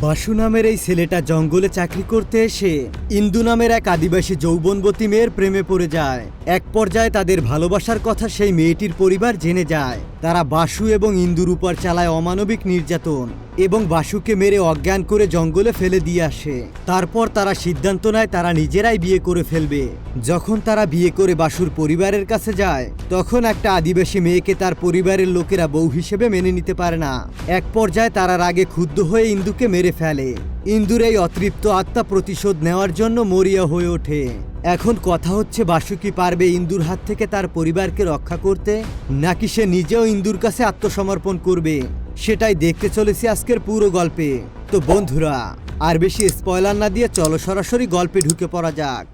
বাসু নামের এই ছেলেটা জঙ্গলে চাকরি করতে এসে ইন্দু নামের এক আদিবাসী যৌবনবতী মেয়ের প্রেমে পড়ে যায়। এক পর্যায়ে তাদের ভালোবাসার কথা সেই মেয়েটির পরিবার জেনে যায়। তারা বাসু এবং ইন্দুর উপর চালায় অমানবিক নির্যাতন। এবং বাসুকে মেরে অজ্ঞান করে জঙ্গলে ফেলে দিয়ে আসে। তারপর তারা সিদ্ধান্ত নেয় তারা নিজেরাই বিয়ে করে ফেলবে। যখন তারা বিয়ে করে বাসুর পরিবারের কাছে যায়, তখন একটা আদিবাসী মেয়েকে তার পরিবারের লোকেরা বউ হিসেবে মেনে নিতে পারে না। এক পর্যায়ে তারা রাগে ক্ষুব্ধ হয়ে ইন্দুকে মেরে ফেলে। ইন্দুর এই অতৃপ্ত আত্মা প্রতিশোধ নেওয়ার জন্য মরিয়া হয়ে ওঠে। এখন কথা হচ্ছে, বাসু কি পারবে ইন্দুর হাত থেকে তার পরিবারকে রক্ষা করতে, নাকি সে নিজেও ইন্দুর কাছে আত্মসমর্পণ করবে? সেটাই দেখতে চলেছি আজকের পুরো গল্পে। তো বন্ধুরা, আর বেশি স্পয়লার না দিয়ে চলো সরাসরি গল্পে ঢুকে পড়া যাক।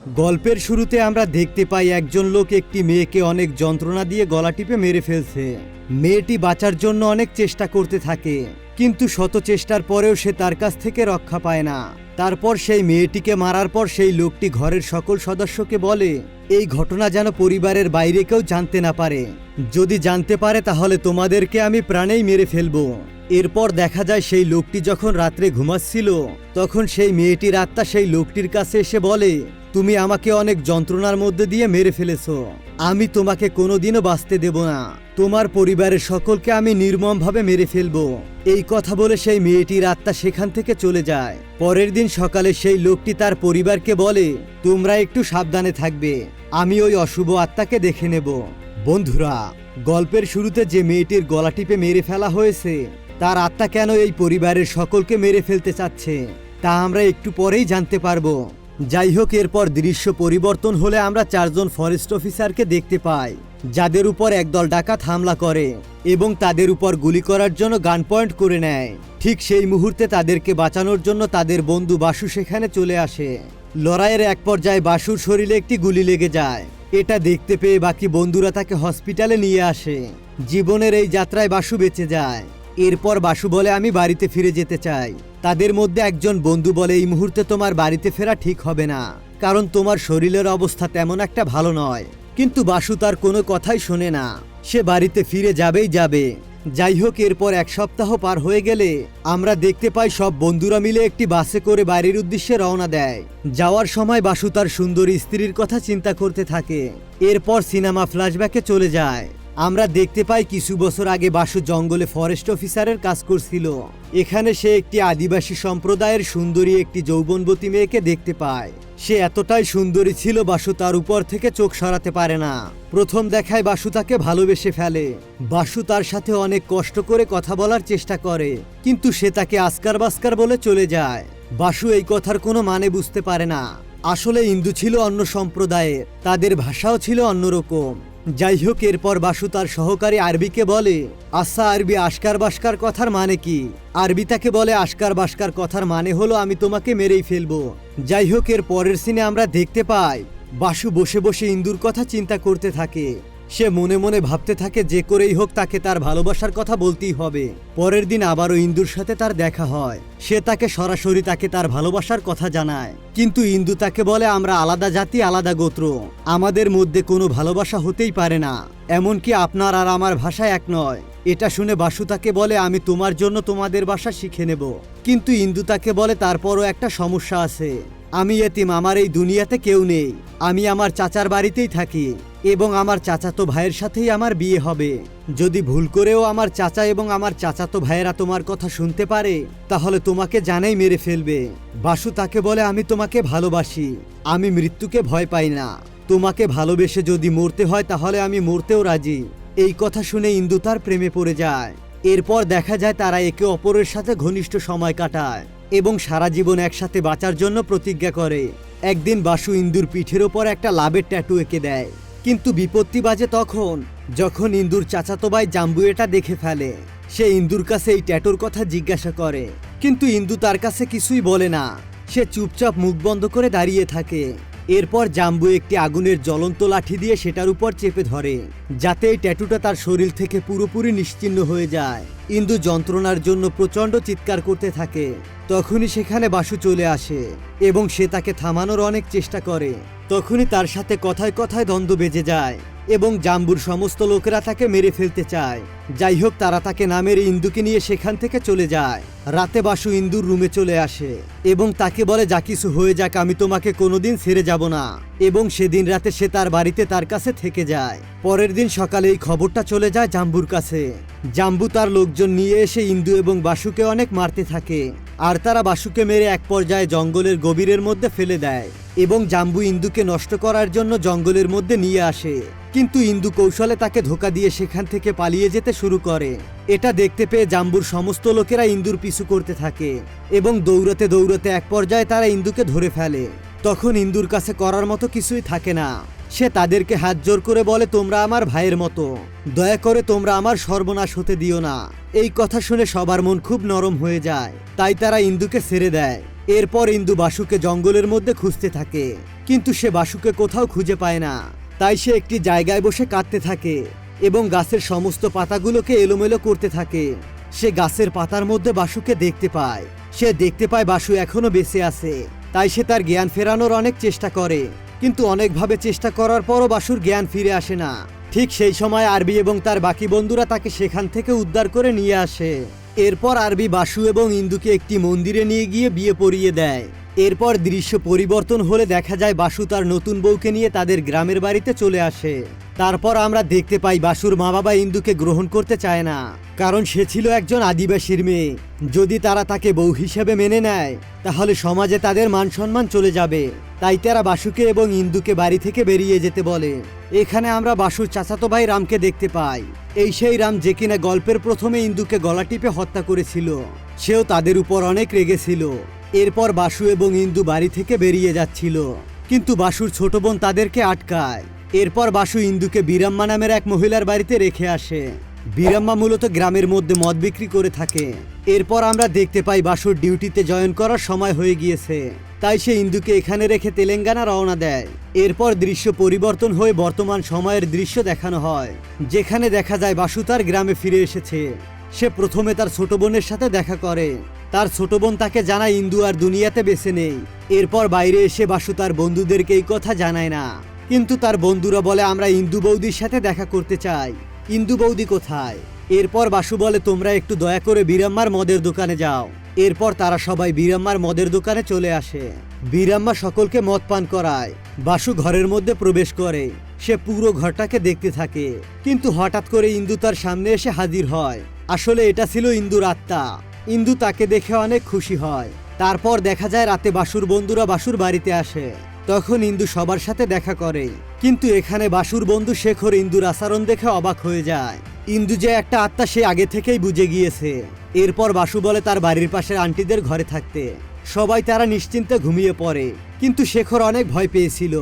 গল্পের শুরুতে আমরা দেখতে পাই একজন লোক একটি মেয়েকে অনেক যন্ত্রণা দিয়ে গলা টিপে মেরে ফেলছে। মেয়েটি বাঁচার জন্য অনেক চেষ্টা করতে থাকে, কিন্তু শত চেষ্টার পরেও সে তার কাছ থেকে রক্ষা পায় না। তারপর সেই মেয়েটিকে মারার পর সেই লোকটি ঘরের সকল সদস্যকে বলে, এই ঘটনা যেন পরিবারের বাইরে কেউ জানতে না পারে। যদি জানতে পারে তাহলে তোমাদেরকে আমি প্রাণেই মেরে ফেলব। এরপর দেখা যায় সেই লোকটি যখন রাত্রে ঘুমাচ্ছিল, তখন সেই মেয়েটির আত্মা সেই লোকটির কাছে এসে বলে তুমি আমাকে অনেক যন্ত্রণার মধ্যে দিয়ে মেরে ফেলেছো। আমি তোমাকে কোনোদিনও বাঁচতে দেব না। তোমার পরিবারের সকলকে আমি নির্মমভাবে মেরে ফেলব। এই কথা বলে সেই মেয়েটির আত্মা সেখান থেকে চলে যায়। পরের দিন সকালে সেই লোকটি তার পরিবারকে বলে, তোমরা একটু সাবধানে থাকবে। আমি ওই অশুভ আত্মাকে দেখে নেব। বন্ধুরা, গল্পের শুরুতে যে মেয়েটির গলা টিপে মেরে ফেলা হয়েছে, তার আত্মা কেন এই পরিবারের সকলকে মেরে ফেলতে চাচ্ছে, তা আমরা একটু পরেই জানতে পারব। যাই হোক এরপর দৃশ্য পরিবর্তন হলে আমরা চারজন ফরেস্ট অফিসারকে দেখতে পাই, যাদের উপর একদল ডাকাত হামলা করে এবং তাদের উপর গুলি করার জন্য গান পয়েন্ট করে নেয়। ঠিক সেই মুহূর্তে তাদেরকে বাঁচানোর জন্য তাদের বন্ধু বাসু সেখানে চলে আসে। লড়াইয়ের এক পর্যায়ে বাসুর শরীরে একটি গুলি লেগে যায়। এটা দেখতে পেয়ে বাকি বন্ধুরা তাকে হসপিটালে নিয়ে আসে। জীবনের এই যাত্রায় বাসু বেঁচে যায়। এরপর বাসু বলে আমি বাড়িতে ফিরে যেতে চাই। তাদের মধ্যে একজন বন্ধু বলে এই মুহূর্তে তোমার বাড়িতে ফেরা ঠিক হবে না। কারণ তোমার শরীরের অবস্থা তেমন একটা ভালো নয়। কিন্তু বাসু তার কোনো কথাই শোনে না। সে বাড়িতে ফিরে যাবেই যাবে। যাই হোক, এরপর এক সপ্তাহ পার হয়ে গেলে আমরা দেখতে পাই সব বন্ধুরা মিলে একটি বাসে করে বাড়ির উদ্দেশ্যে রওনা দেয়। যাওয়ার সময় বাসু তার সুন্দরী স্ত্রীর কথা চিন্তা করতে থাকে। এরপর সিনেমা ফ্ল্যাশব্যাকে চলে যায়। আমরা দেখতে পাই কিছু বছর আগে বাসু জঙ্গলে ফরেস্ট অফিসারের কাজ করছিল। এখানে সে একটি আদিবাসী সম্প্রদায়ের সুন্দরী একটি যৌবনবতী মেয়েকে দেখতে পায়। সে এতটাই সুন্দরী ছিল বাসু তার উপর থেকে চোখ সরাতে পারে না। প্রথম দেখায় বাসু তাকে ভালোবেসে ফেলে। বাসু তার সাথে অনেক কষ্ট করে কথা বলার চেষ্টা করে, কিন্তু সে তাকে আসকার বাস্কার বলে চলে যায়। বাসু এই কথার কোনো মানে বুঝতে পারে না। আসলে ইন্দু ছিল অন্য সম্প্রদায়ের, তাদের ভাষাও ছিল অন্যরকম। যাই হোক এরপর বাসু তার সহকারী আরবিকে বলে আচ্ছা আরবি, আশকার বাসকার কথার মানে কি? আরবি তাকে বলে, আশকার বাসকার কথার মানে হলো আমি তোমাকে মেরেই ফেলব। যাই হোক এর পরের সিনে আমরা দেখতে পাই, বাসু বসে বসে ইন্দুর কথা চিন্তা করতে থাকে। সে মনে মনে ভাবতে থাকে যে করেই হোক তাকে তার ভালোবাসার কথা বলতেই হবে। পরের দিন আবারও ইন্দুর সাথে তার দেখা হয়। সে তাকে সরাসরি তাকে তার ভালোবাসার কথা জানায়। কিন্তু ইন্দু তাকে বলে, আমরা আলাদা জাতি, আলাদা গোত্র। আমাদের মধ্যে কোনো ভালোবাসা হতেই পারে না। এমনকি আপনার আর আমার ভাষা এক নয়। এটা শুনে বাসু তাকে বলে, আমি তোমার জন্য তোমাদের ভাষা শিখে নেব। কিন্তু ইন্দু তাকে বলে, তারপরও একটা সমস্যা আছে। আমি এতিম, আমার এই দুনিয়াতে কেউ নেই। আমি আমার চাচার বাড়িতেই থাকি এবং আমার চাচাতো ভাইয়ের সাথেই আমার বিয়ে হবে। যদি ভুল করেও আমার চাচা এবং আমার চাচাতো ভাইয়েরা তোমার কথা শুনতে পারে, তাহলে তোমাকে জানাই মেরে ফেলবে। বাসু তাকে বলে, আমি তোমাকে ভালোবাসি। আমি মৃত্যুকে ভয় পাই না। তোমাকে ভালোবেসে যদি মরতে হয়, তাহলে আমি মরতেও রাজি। এই কথা শুনে ইন্দু তার প্রেমে পড়ে যায়। এরপর দেখা যায় তারা একে অপরের সাথে ঘনিষ্ঠ সময় কাটায়। এবং সারা জীবন একসাথে বাঁচার জন্য প্রতিজ্ঞা করে। একদিন বাসু ইন্দুর পিঠের ওপর একটা লাভের ট্যাটু এঁকে দেয়। কিন্তু বিপত্তি বাজে তখন, যখন ইন্দুর চাচাতো ভাই জাম্বু এটা দেখে ফেলে। সে ইন্দুর কাছে এই ট্যাটুর কথা জিজ্ঞাসা করে। কিন্তু ইন্দু তার কাছে কিছুই বলে না। সে চুপচাপ মুখ বন্ধ করে দাঁড়িয়ে থাকে। এরপর জাম্বু একটি আগুনের জ্বলন্ত লাঠি দিয়ে সেটার উপর চেপে ধরে, যাতে এই ট্যাটুটা তার শরীর থেকে পুরোপুরি নিশ্চিন্ন হয়ে যায়। ইন্দু যন্ত্রণার জন্য প্রচণ্ড চিৎকার করতে থাকে। তখনই সেখানে বাসু চলে আসে এবং সে তাকে থামানোর অনেক চেষ্টা করে। তখনই তার সাথে কথায় কথায় দ্বন্দ্ব বেজে যায়। এবং জাম্বুর সমস্ত লোকেরা তাকে মেরে ফেলতে চায়। যাই হোক তারা তাকে না মেরে ইন্দুকে নিয়ে সেখান থেকে চলে যায়। রাতে বাসু ইন্দুর রুমে চলে আসে এবং তাকে বলে, যা কিছু হয়ে যাক, আমি তোমাকে কোনোদিন ছেড়ে যাব না। এবং সেদিন রাতে সে তার বাড়িতে তার কাছে থেকে যায়। পরের দিন সকালে এই খবরটা চলে যায় জাম্বুর কাছে। জাম্বু তার লোকজন নিয়ে এসে ইন্দু এবং বাসুকে অনেক মারতে থাকে। আর তারা বাসুকে মেরে এক পর্যায়ে জঙ্গলের গভীরের মধ্যে ফেলে দেয়। এবং জাম্বু ইন্দুকে নষ্ট করার জন্য জঙ্গলের মধ্যে নিয়ে আসে। কিন্তু ইন্দু কৌশলে তাকে ধোকা দিয়ে সেখান থেকে পালিয়ে যেতে শুরু করে। এটা দেখতে পেয়ে জাম্বুর সমস্ত লোকেরা ইন্দুর পিছু করতে থাকে এবং দৌড়াতে দৌড়াতে এক পর্যায়ে তারা ইন্দুকে ধরে ফেলে। তখন ইন্দুর কাছে করার মতো কিছুই থাকে না। সে তাদেরকে হাত জোর করে বলে, তোমরা আমার ভাইয়ের মতো। দয়া করে তোমরা আমার সর্বনাশ হতে দিও না। এই কথা শুনে সবার মন খুব নরম হয়ে যায়। তাই তারা ইন্দুকে ছেড়ে দেয়। এরপর ইন্দু বাসুকে জঙ্গলের মধ্যে খুঁজতে থাকে। কিন্তু সে বাসুকে কোথাও খুঁজে পায় না। তাই সে একটি জায়গায় বসে কাঁদতে থাকে এবং গাছের সমস্ত পাতাগুলোকে এলোমেলো করতে থাকে। সে গাছের পাতার মধ্যে বাসুকে দেখতে পায়। সে দেখতে পায় বাসু এখনও বেঁচে আছে। তাই সে তার জ্ঞান ফেরানোর অনেক চেষ্টা করে। কিন্তু অনেকভাবে চেষ্টা করার পরও বাসুর জ্ঞান ফিরে আসে না। ঠিক সেই সময় আরবি এবং তার বাকি বন্ধুরা তাকে সেখান থেকে উদ্ধার করে নিয়ে আসে। এরপর আরবি বাসু এবং ইন্দুকে একটি মন্দিরে নিয়ে গিয়ে বিয়ে পরিয়ে দেয়। এরপর দৃশ্য পরিবর্তন হলে দেখা যায় বাসু তার নতুন বউকে নিয়ে তাদের গ্রামের বাড়িতে চলে আসে। তারপর আমরা দেখতে পাই বাসুর মা বাবা ইন্দুকে গ্রহণ করতে চায় না, কারণ সে ছিল একজন আদিবাসীর মেয়ে। যদি তারা তাকে বউ হিসেবে মেনে নেয়, তাহলে সমাজে তাদের মান সম্মান চলে যাবে। তাই তারা বাসুকে এবং ইন্দুকে বাড়ি থেকে বেরিয়ে যেতে বলে। এখানে আমরা বাসুর চাচাতো ভাই রামকে দেখতে পাই। এই সেই রাম যে কিনা গল্পের প্রথমে ইন্দুকে গলা টিপে হত্যা করেছিল। সেও তাদের উপর অনেক রেগেছিল এরপর বাসু এবং ইন্দু বাড়ি থেকে বেরিয়ে যাচ্ছিল। কিন্তু বাসুর ছোট বোন তাদেরকে আটকায়। এরপর বাসু ইন্দুকে বীরাম্মা নামের এক মহিলার বাড়িতে রেখে আসে। বীরাম্মা মূলত গ্রামের মধ্যে মদ বিক্রি করে থাকে। এরপর আমরা দেখতে পাই বাসুর ডিউটিতে জয়েন করার সময় হয়ে গিয়েছে। তাই সে ইন্দুকে এখানে রেখে তেলেঙ্গানা রওনা দেয়। এরপর দৃশ্য পরিবর্তন হয়ে বর্তমান সময়ের দৃশ্য দেখানো হয়, যেখানে দেখা যায় বাসু তার গ্রামে ফিরে এসেছে। সে প্রথমে তার ছোট বোনের সাথে দেখা করে। তার ছোট বোন তাকে জানায় ইন্দু আর দুনিয়াতে বেছে নেই। এরপর বাইরে এসে বাসু তার বন্ধুদেরকে এই কথা জানায় না। কিন্তু তার বন্ধুরা বলে, আমরা ইন্দু বৌদির সাথে দেখা করতে চাই। ইন্দু বৌদি কোথায়? এরপর বাসু বলে, তোমরা একটু দয়া করে বীরাম্মার মদের দোকানে যাও। এরপর তারা সবাই বীরাম্মার মদের দোকানে চলে আসে। বীরাম্মা সকলকে মদ পান করায়। বাসু ঘরের মধ্যে প্রবেশ করে। সে পুরো ঘরটাকে দেখতে থাকে। কিন্তু হঠাৎ করে ইন্দু তার সামনে এসে হাজির হয়। আসলে এটা ছিল ইন্দুর আত্মা। ইন্দু তাকে দেখে অনেক খুশি হয়। তারপর দেখা যায়, রাতে বাসুর বন্ধুরা বাসুর বাড়িতে আসে। তখন ইন্দু সবার সাথে দেখা করে। কিন্তু এখানে বাসুর বন্ধু শেখর ইন্দুর আচরণ দেখে অবাক হয়ে যায়। ইন্দু যে একটা আত্মা সে আগে থেকেই বুঝে গিয়েছে। এরপর বাসু বলে তার বাড়ির পাশের আন্টিদের ঘরে থাকতে। সবাই তারা নিশ্চিন্তে ঘুমিয়ে পড়ে। কিন্তু শেখর অনেক ভয় পেয়েছিল।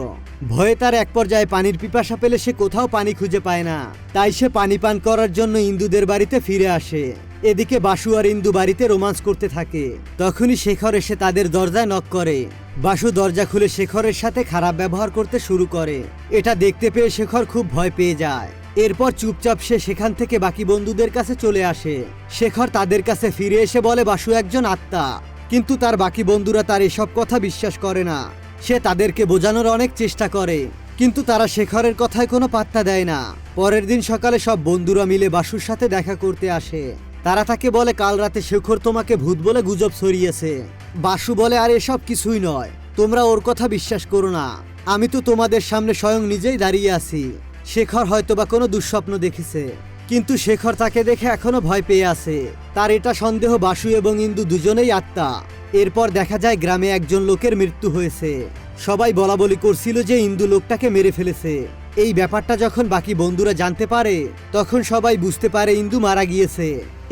ভয়ে তার এক পর্যায়ে পানির পিপাসা পেলে সে কোথাও পানি খুঁজে পায় না। তাই সে পানি পান করার জন্য ইন্দুদের বাড়িতে ফিরে আসে। এদিকে বাসু আর ইন্দু বাড়িতে রোমান্স করতে থাকে। তখনই শেখর এসে তাদের দরজায় নক করে। বাসু দরজা খুলে শেখরের সাথে খারাপ ব্যবহার করতে শুরু করে। এটা দেখতে পেয়ে শেখর খুব ভয় পেয়ে যায়। এরপর চুপচাপ সে সেখান থেকে বাকি বন্ধুদের কাছে চলে আসে। শেখর তাদের কাছে ফিরে এসে বলে, বাসু একজন আত্মা। কিন্তু তার বাকি বন্ধুরা তার এসব কথা বিশ্বাস করে না। সে তাদেরকে বোঝানোর অনেক চেষ্টা করে, কিন্তু তারা শেখরের কথায় কোনো পাত্তা দেয় না। পরের দিন সকালে সব বন্ধুরা মিলে বাসুর সাথে দেখা করতে আসে। তারা তাকে বলে, কাল রাতে শেখর তোমাকে ভূত বলে গুজব ছড়িয়েছে। বাসু বলে, আর এসব কিছুই নয়। তোমরা ওর কথা বিশ্বাস করো না। আমি তো তোমাদের সামনে স্বয়ং নিজেই দাঁড়িয়ে আছি। শেখর হয়তোবা কোনো দুঃস্বপ্ন দেখেছে, কিন্তু শেখর তাকে দেখে এখনও ভয় পেয়ে আছে। তার এটা সন্দেহ বাসু এবং ইন্দু দুজনেই আত্মা। এরপর দেখা যায় গ্রামে একজন লোকের মৃত্যু হয়েছে। সবাই বলা বলি করছিল যে ইন্দু লোকটাকে মেরে ফেলেছে। এই ব্যাপারটা যখন বাকি বন্ধুরা জানতে পারে, তখন সবাই বুঝতে পারে ইন্দু মারা গিয়েছে।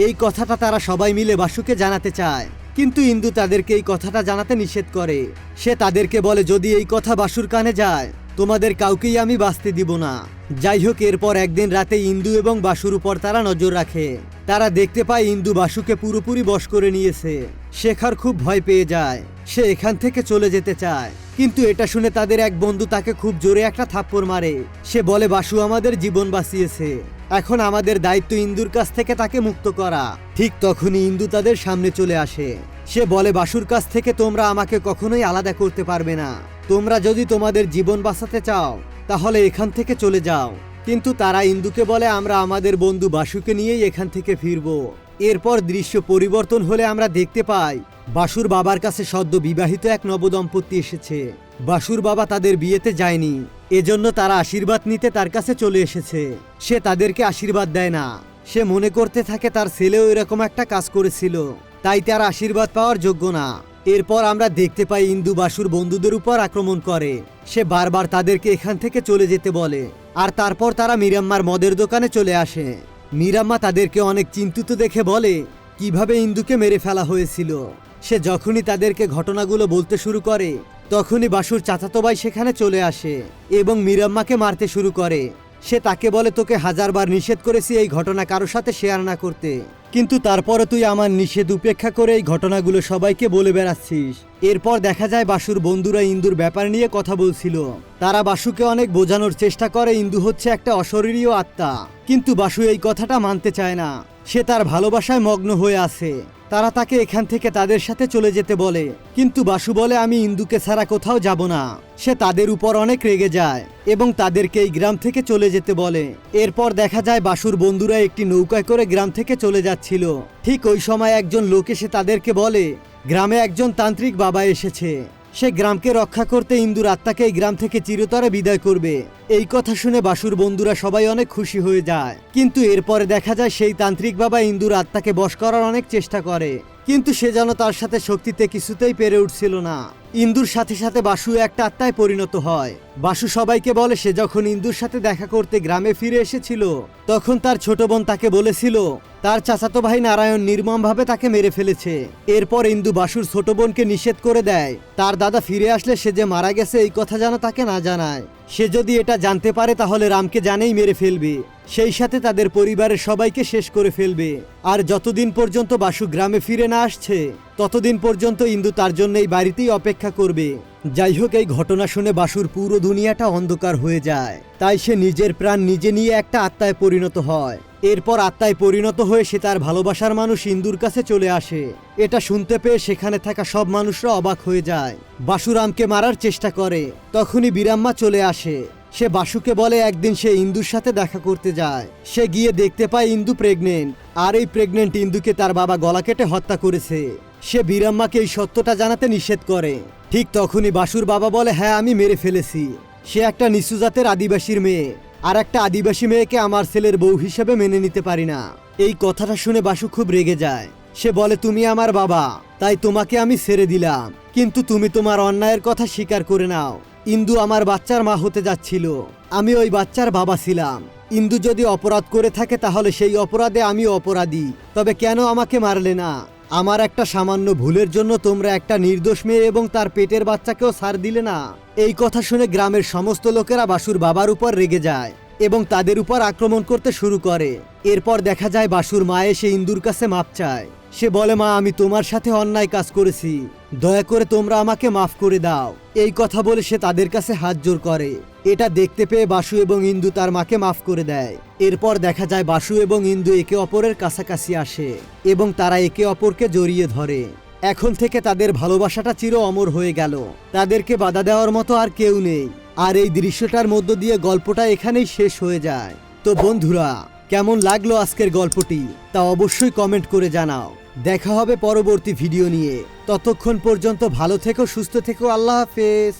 এই কথাটা তারা সবাই মিলে বাসুকে জানাতে চায়। কিন্তু ইন্দু তাদেরকে এই কথাটা জানাতে নিষেধ করে। সে তাদেরকে বলে, যদি এই কথা বাসুর কানে যায় তোমাদের কাউকেই আমি বাঁচতে দিব না। যাই হোক এরপর একদিন রাতে ইন্দু এবং বাসুর উপর তারা নজর রাখে। তারা দেখতে পায় ইন্দু বাসুকে পুরোপুরি বশ করে নিয়েছে। শেখার খুব ভয় পেয়ে যায়। সে এখান থেকে চলে যেতে চায়। কিন্তু এটা শুনে তাদের এক বন্ধু তাকে খুব জোরে একটা থাপ্পড় মারে। সে বলে, বাসু আমাদের জীবন বাঁচিয়েছে। এখন আমাদের দায়িত্ব ইন্দুর কাছ থেকে তাকে মুক্ত করা। ঠিক তখনই ইন্দু তাদের সামনে চলে আসে। সে বলে, বাসুর কাছ থেকে তোমরা আমাকে কখনোই আলাদা করতে পারবে না। তোমরা যদি তোমাদের জীবন বাঁচাতে চাও, তাহলে এখান থেকে চলে যাও। কিন্তু তারা ইন্দুকে বলে, আমরা আমাদের বন্ধু বাসুকে নিয়েই এখান থেকে ফিরব। এরপর দৃশ্য পরিবর্তন হলে আমরা দেখতে পাই, বাসুর বাবার কাছে সদ্য বিবাহিত এক নবদম্পতি এসেছে। বাসুর বাবা তাদের বিয়েতে যায়নি। এজন্য তারা আশীর্বাদ নিতে তার কাছে চলে এসেছে। সে তাদেরকে আশীর্বাদ দেয় না। সে মনে করতে থাকে, তার ছেলেও এরকম একটা কাজ করেছিল। তাই তার আশীর্বাদ পাওয়ার যোগ্য না। এরপর আমরা দেখতে পাই ইন্দু বাসুর বন্ধুদের উপর আক্রমণ করে। সে বারবার তাদেরকে এখান থেকে চলে যেতে বলে। আর তারপর তারা মিরাম্মার মদের দোকানে চলে আসে। মিরাম্মা তাদেরকে অনেক চিন্তিত দেখে বলে, কীভাবে ইন্দুকে মেরে ফেলা হয়েছিল? সে যখনই তাদেরকে ঘটনাগুলো বলতে শুরু করে, তখনই বাসুর চাচাতো ভাই সেখানে চলে আসে এবং মিরাম্মাকে মারতে শুরু করে। সে তাকে বলে, তোকে হাজারবার নিষেধ করেছি এই ঘটনা কারও সাথে শেয়ার না করতে। কিন্তু তারপরে তুই আমার নিষেধ উপেক্ষা করে এই ঘটনাগুলো সবাইকে বলে বেড়াচ্ছিস। এরপর দেখা যায় বাসুর বন্ধুরা ইন্দুর ব্যাপার নিয়ে কথা বলছিল। তারা বাসুকে অনেক বোঝানোর চেষ্টা করে ইন্দু হচ্ছে একটা অশরীরীয় আত্মা। কিন্তু বাসু এই কথাটা মানতে চায় না। সে তার ভালোবাসায় মগ্ন হয়ে আছে। তারা তাকে এখান থেকে তাদের সাথে চলে যেতে বলে। কিন্তু বাসু বলে, আমি ইন্দুকে ছাড়া কোথাও যাব না। সে তাদের উপর অনেক রেগে যায় এবং তাদেরকে এই গ্রাম থেকে চলে যেতে বলে। এরপর দেখা যায়, বাসুর বন্ধুরা একটি নৌকায় করে গ্রাম থেকে চলে যাচ্ছিল। ঠিক ওই সময় একজন লোক এসে তাদেরকে বলে, গ্রামে একজন তান্ত্রিক বাবা এসেছে। সে গ্রামকে রক্ষা করতে ইন্দুর আত্মাকে এই গ্রাম থেকে চিরতরে বিদায় করবে। এই কথা শুনে বাসুর বন্ধুরা সবাই অনেক খুশি হয়ে যায়। কিন্তু এরপরে দেখা যায় সেই তান্ত্রিক বাবা ইন্দুর আত্মাকে বশ করার অনেক চেষ্টা করে। কিন্তু সে যেন তার সাথে শক্তিতে কিছুতেই পেরে উঠছিল না। ইন্দুর সাথে সাথে বাসু একটা আত্মায় পরিণত হয়। বাসু সবাইকে বলে, সে যখন ইন্দুর সাথে দেখা করতে গ্রামে ফিরে এসেছিল, তখন তার ছোট বোন তাকে বলেছিল, তার চাচাতো ভাই নারায়ণ নির্মমভাবে তাকে মেরে ফেলেছে। এরপর ইন্দু বাসুর ছোট বোনকে নিষেধ করে দেয়, তার দাদা ফিরে আসলে সে যে মারা গেছে, এই কথা যেন তাকে না জানায়। সে যদি এটা জানতে পারে, তাহলে রামকে জানেই মেরে ফেলবে। সেই সাথে তাদের পরিবারের সবাইকে শেষ করে ফেলবে। আর যতদিন পর্যন্ত বাসু গ্রামে ফিরে না আসছে, ততদিন পর্যন্ত ইন্দু তার জন্য এই বাড়িতেই অপেক্ষা করবে। যাই হোক এই ঘটনা শুনে বাসুর পুরো দুনিয়াটা অন্ধকার হয়ে যায়। তাই সে নিজের প্রাণ নিজে নিয়ে একটা আত্মায় পরিণত হয়। এরপর আত্মায় পরিণত হয়ে সে তার ভালোবাসার মানুষ ইন্দুর কাছে চলে আসে। এটা শুনতে পেয়ে সেখানে থাকা সব মানুষরা অবাক হয়ে যায়। বাসুরামকে মারার চেষ্টা করে। তখনই বিরাম্মা চলে আসে। সে বাসুকে বলে, একদিন সে ইন্দুর সাথে দেখা করতে যায়। সে গিয়ে দেখতে পায় ইন্দু প্রেগনেন্ট আর এই প্রেগনেন্ট ইন্দুকে তার বাবা গলা কেটে হত্যা করেছে। সে বিরাম্মাকে এই সত্যটা জানাতে নিষেধ করে। ঠিক তখনই বাসুর বাবা বলে হ্যাঁ আমি মেরে ফেলেছি। সে একটা নিচু জাতের আদিবাসীর মেয়ে, আর একটা আদিবাসী মেয়েকে আমার ছেলের বউ হিসেবে মেনে নিতে পারি না। এই কথাটা শুনে বাসু খুব রেগে যায়। সে বলে, তুমি আমার বাবা, তাই তোমাকে আমি ছেড়ে দিলাম। কিন্তু তুমি তোমার অন্যায়ের কথা স্বীকার করে নাও। ইন্দু আমার বাচ্চার মা হতে যাচ্ছিল। আমি ওই বাচ্চার বাবা ছিলাম। ইন্দু যদি অপরাধ করে থাকে, তাহলে সেই অপরাধে আমি অপরাধী। তবে কেন আমাকে মারলে না? আমার একটা সামান্য ভুলের জন্য তোমরা একটা নির্দোষ মেয়ে এবং তার পেটের বাচ্চাকেও ছাড় দিলে না। এই কথা শুনে গ্রামের সমস্ত লোকেরা বাসুর বাবার উপর রেগে যায় এবং তাদের উপর আক্রমণ করতে শুরু করে। এরপর দেখা যায় বাসুর মা এসে ইন্দুর কাছে মাপ চায়। সে বলে, মা, আমি তোমার সাথে অন্যায় কাজ করেছি। দয়া করে তোমরা আমাকে মাফ করে দাও। এই কথা বলে সে তাদের কাছে হাত জোর করে। এটা দেখতে পেয়ে বাসু এবং ইন্দু তার মাকে মাফ করে দেয়। এরপর দেখা যায় বাসু এবং ইন্দু একে অপরের কাছাকাছি আসে এবং তারা একে অপরকে জড়িয়ে ধরে। এখন থেকে তাদের ভালোবাসাটা চির অমর হয়ে গেল। তাদেরকে বাধা দেওয়ার মতো আর কেউ নেই। আর এই দৃশ্যটার মধ্য দিয়ে গল্পটা এখানেই শেষ হয়ে যায়। তো বন্ধুরা কেমন লাগল আজকের গল্পটি, তা অবশ্যই কমেন্ট করে জানাও। দেখা হবে পরবর্তী ভিডিও নিয়ে। ততক্ষণ পর্যন্ত ভালো থেকো, সুস্থ থেকো, আল্লাহ হাফেজ।